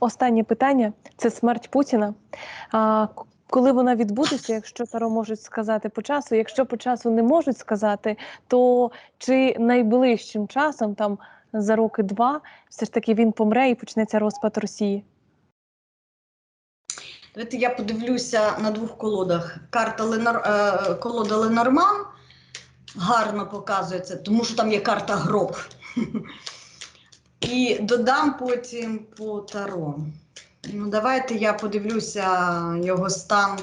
останнє питання це смерть Путіна. А, коли вона відбудеться, якщо Таро можуть сказати по часу, якщо по часу не можуть сказати, то чи найближчим часом, там за роки два, все ж таки він помре і почнеться розпад Росії? Давайте я подивлюся на двох колодах. Карта Ленор... е, колода Ленорман гарно показується, тому що там є карта гроб. І додам потім по таро. Ну, давайте я подивлюся його стан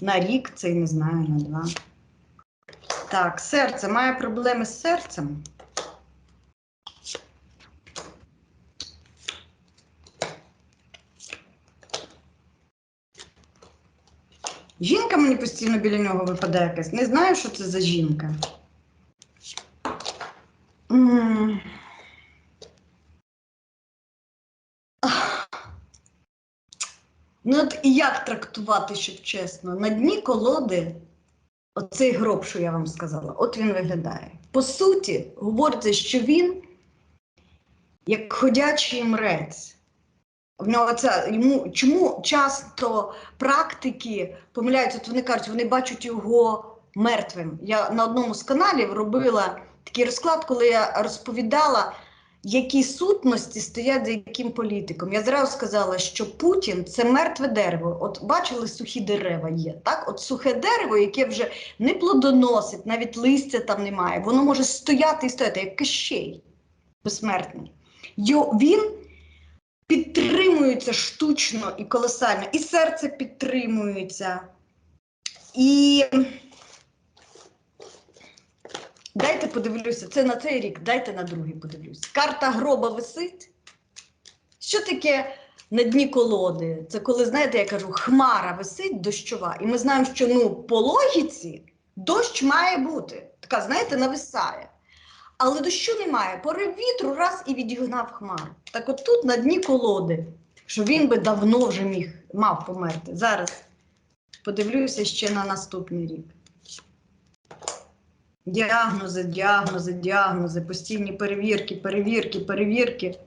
на рік, цей не знаю, на два. Так, серце. Має проблеми з серцем. Жінка мені постійно біля нього випадає якась. Не знаю, що це за жінка. Ну от як трактувати, щоб чесно? На дні колоди оцей гроб, що я вам сказала, от він виглядає. По суті, говориться, що він як ходячий мрець. Це йому чому часто практики помиляються, от вони кажуть, вони бачать його мертвим. Я на одному з каналів робила такий розклад, коли я розповідала, які сутності стоять за яким політиком. Я зразу сказала, що Путін це мертве дерево. От бачили, сухі дерева є. Так, от сухе дерево, яке вже не плодоносить, навіть листя там немає. Воно може стояти і стояти, як кищей безсмертний. Він підтримується штучно і колосально, і серце підтримується. І дайте подивлюся, це на цей рік, дайте на другий подивлюся. Карта гроба висить. Що таке на дні колоди? Це коли, знаєте, я кажу, хмара висить дощова. І ми знаємо, що ну, по логіці дощ має бути. Така, знаєте, нависає. Але дощу немає. Порив вітру раз і відігнав хмару. Так от тут на дні колоди, що він би давно вже міг мав померти. Зараз подивлюся ще на наступний рік. Діагнози, діагнози, діагнози, постійні перевірки, перевірки, перевірки.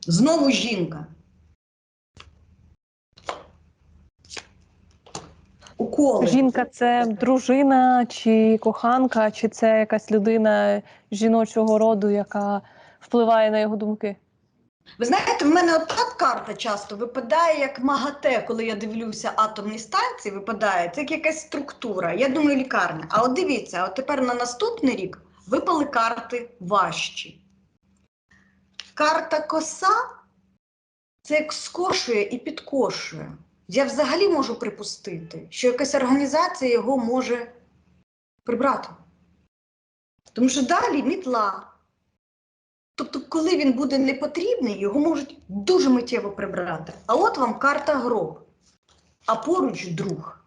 Знову жінка. Уколи. Жінка це дружина чи коханка, чи це якась людина жіночого роду, яка впливає на його думки? Ви знаєте, в мене от карта часто випадає як МАГАТЕ, коли я дивлюся атомні станції, випадає це як якась структура. Я думаю, лікарня. А от дивіться, от тепер на наступний рік випали карти важчі. Карта коса це як скошує і підкошує. Я взагалі можу припустити, що якась організація його може прибрати. Тому що далі мітла. Тобто, коли він буде непотрібний, його можуть дуже миттєво прибрати. А от вам карта гроб, а поруч друг.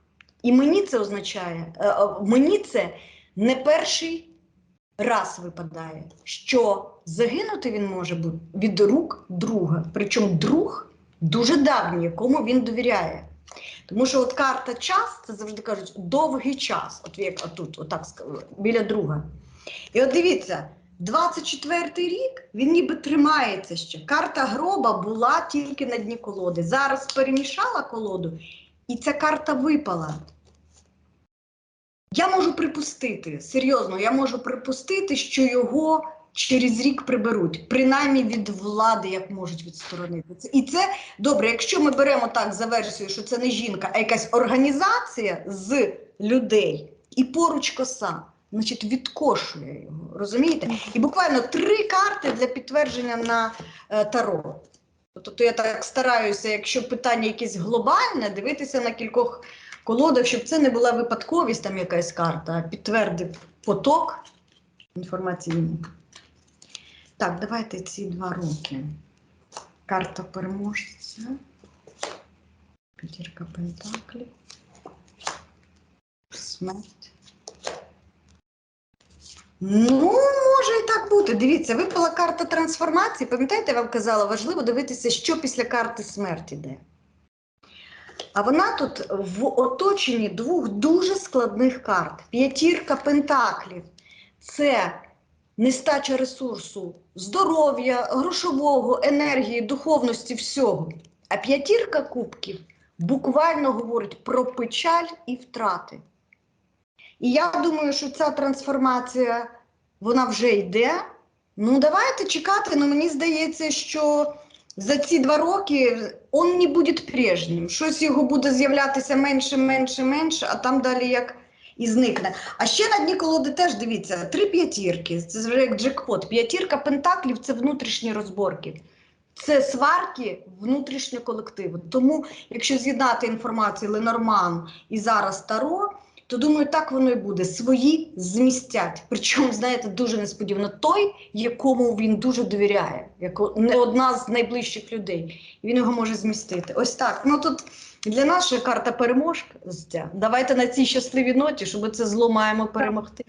І мені це означає, е, е, мені це не перший раз випадає, що загинути він може бути від рук друга. Причому друг дуже давній, якому він довіряє. Тому що от карта час, це завжди кажуть довгий час, от як отут, отак біля друга. І от дивіться, 24-й рік він ніби тримається ще. Карта гроба була тільки на дні колоди. Зараз перемішала колоду, і ця карта випала. Я можу припустити, серйозно, я можу припустити, що його через рік приберуть, принаймні від влади, як можуть відсторонити. І це добре, якщо ми беремо так за версією, що це не жінка, а якась організація з людей і поруч коса, значить відкошує його. Розумієте? І буквально три карти для підтвердження на е, таро. Тобто я так стараюся, якщо питання якесь глобальне, дивитися на кількох колодах, щоб це не була випадковість, там якась карта, а підтвердив поток інформаційний. Так, давайте ці два роки. Карта переможця. П'ятірка пентаклів. Смерть. Ну, може і так бути. Дивіться, випала карта трансформації. Пам'ятаєте, я вам казала, важливо дивитися, що після карти смерті йде. А вона тут в оточенні двох дуже складних карт. П'ятірка пентаклів це нестача ресурсу, здоров'я, грошового, енергії, духовності, всього. А п'ятірка кубків буквально говорить про печаль і втрати. І я думаю, що ця трансформація вона вже йде. Ну, давайте чекати. Ну, мені здається, що за ці два роки он не буде прежнім. Щось його буде з'являтися менше, менше, менше, а там далі як і зникне. А ще на дні колоди теж дивіться: три п'ятірки. Це вже як джекпот. П'ятірка пентаклів це внутрішні розборки. Це сварки внутрішнього колективу. Тому, якщо з'єднати інформацію Ленорман і зараз Таро, то думаю, так воно і буде. Свої змістять. Причому, знаєте, дуже несподівано той, якому він дуже довіряє, яко не одна з найближчих людей, і він його може змістити. Ось так. Ну тут для нас ще карта переможця. Давайте на цій щасливій ноті, щоб це зло маємо перемогти.